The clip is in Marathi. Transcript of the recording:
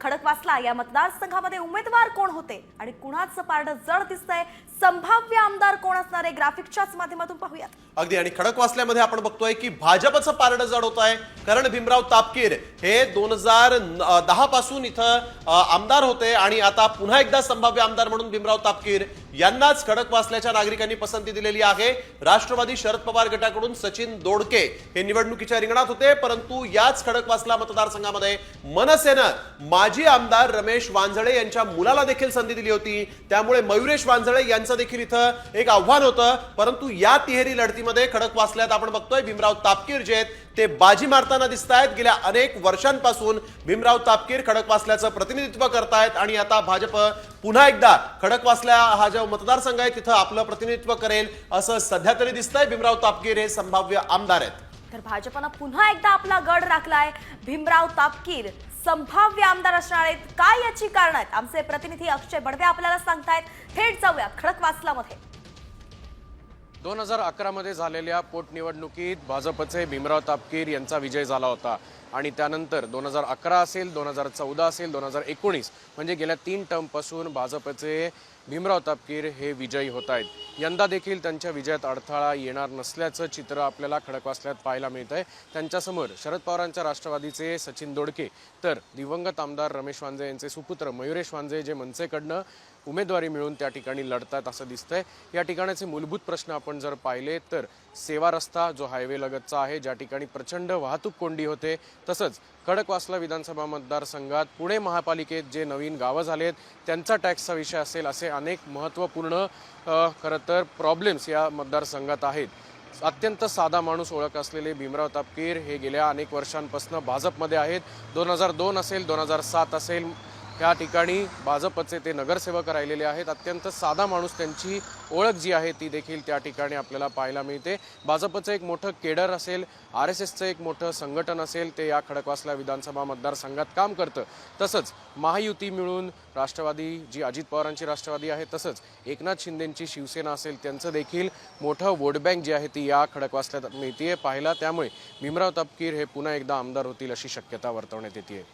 खडकवासला या मतदारसंघामध्ये उमेदवार कोण होते? आणि कुणाचं पारडं जड दिसतंय? संभाव्य आमदार कोण असणार आहे? ग्राफिकच्याच माध्यमातून पाहूयात. अगदी. आणि खडकवासल्यामध्ये आपण बघतोय की भाजपचं पारडं जड होत आहे कारण भीमराव तापकीर हे दोन हजार दहा पासून इथं आमदार होते. आणि आता पुन्हा एकदा संभाव्य आमदार म्हणून भीमराव तापकीर यांनाच खडकवासल्याच्या नागरिकांनी पसंती दिलेली आहे. राष्ट्रवादी शरद पवार गटाकडून सचिन दोडके हे निवडणुकीच्या रिंगणात होते. परंतु याच खडकवासला मतदारसंघामध्ये मनसेनं. माजी आमदार रमेश वांझळे यांच्या मुलाला देखील संधी दिली होती. त्यामुळे मयुरेश वांझळे यांचं देखील इथं एक आव्हान होतं. परंतु या तिहेरी लढतीमध्ये खडक वाचल्यात. आपण बघतोय भीमराव तापकीर जे आहेत ते बाजी मारताना दिसत आहेत गेल्या अनेक वर्षांपासून भीमराव तापकीर खडक वाचल्याचं प्रतिनिधित्व करतायत. आणि आता भाजप पुन्हा एकदा खडकवासल्या हा जो मतदारसंघ आहे तिथं आपलं प्रतिनिधित्व करेल असं सध्या तरी दिसतंय. भीमराव तापकीर हे संभाव्य आमदार आहेत. तर भाजपनं पुन्हा एकदा आपला गड राखलाय. भीमराव तापकीर संभाव्य आमदार असणार आहेत काय याची कारण आहेत? आमचे प्रतिनिधी अक्षय बडवे आपल्याला सांगतायत. थेट जाऊया खडकवासलामध्ये दोन हजार अकरामध्ये झालेल्या पोटनिवडणुकीत भाजपचे भीमराव तापकीर यांचा विजय झाला होता. आणि त्यानंतर दोन हजार अकरा असेल दोन हजार चौदा असेल दोन हजार एकोणीस म्हणजे गेल्या तीन टर्मपासून भाजपचे भीमराव तापकीर हे विजयी होत आहेत. यंदा देखील त्यांच्या विजयात अडथळा येणार नसल्याचं चित्र आपल्याला खडकवासल्यात पाहायला मिळत आहे त्यांच्यासमोर शरद पवारांच्या राष्ट्रवादीचे सचिन दोडके तर दिवंगत आमदार रमेश वांजे यांचे सुपुत्र मयुरेश वांजे जे मनसेकडनं उमेदवारी मिळून त्या ठिकाणी लढतात असं दिसतंय. या ठिकाणाचे मूलभूत प्रश्न आपण जर पाहिले तर सेवा रस्ता जो हायवे लगतचा आहे ज्या ठिकाणी प्रचंड वाहतूक कोंडी होते तसंच खडकवासला विधानसभा मतदारसंघात पुणे महापालिकेत जे नवीन गावं झालेत त्यांचा टॅक्सचा विषय असेल असे अनेक महत्त्वपूर्ण खरं तर प्रॉब्लेम्स या मतदारसंघात आहेत. अत्यंत साधा माणूस ओळख असलेले भीमराव तापकीर हे गेल्या अनेक वर्षांपासून भाजपमध्ये आहेत. दोन हजार दोन असेल दोन हजार सात असेल या ठिकाणी भाजपचे ते नगरसेवक राहिलेले आहेत. अत्यंत साधा माणूस त्यांची ओळख जी आहे ती देखील त्या ठिकाणी आपल्याला पाहायला मिळते. भाजपचं एक मोठं केडर असेल आर एस एसचं एक मोठं संघटन असेल ते या खडकवासला विधानसभा मतदारसंघात काम करतं. तसंच महायुती मिळून राष्ट्रवादी जी अजित पवारांची राष्ट्रवादी आहे तसंच एकनाथ शिंदेंची शिवसेना असेल त्यांचं देखील मोठं वोट बँक जी आहे ती या खडकवासल्यात मिळतीये पाहायला. त्यामुळे भीमराव तपकीर हे पुन्हा एकदा आमदार होतील अशी शक्यता वर्तवण्यात येते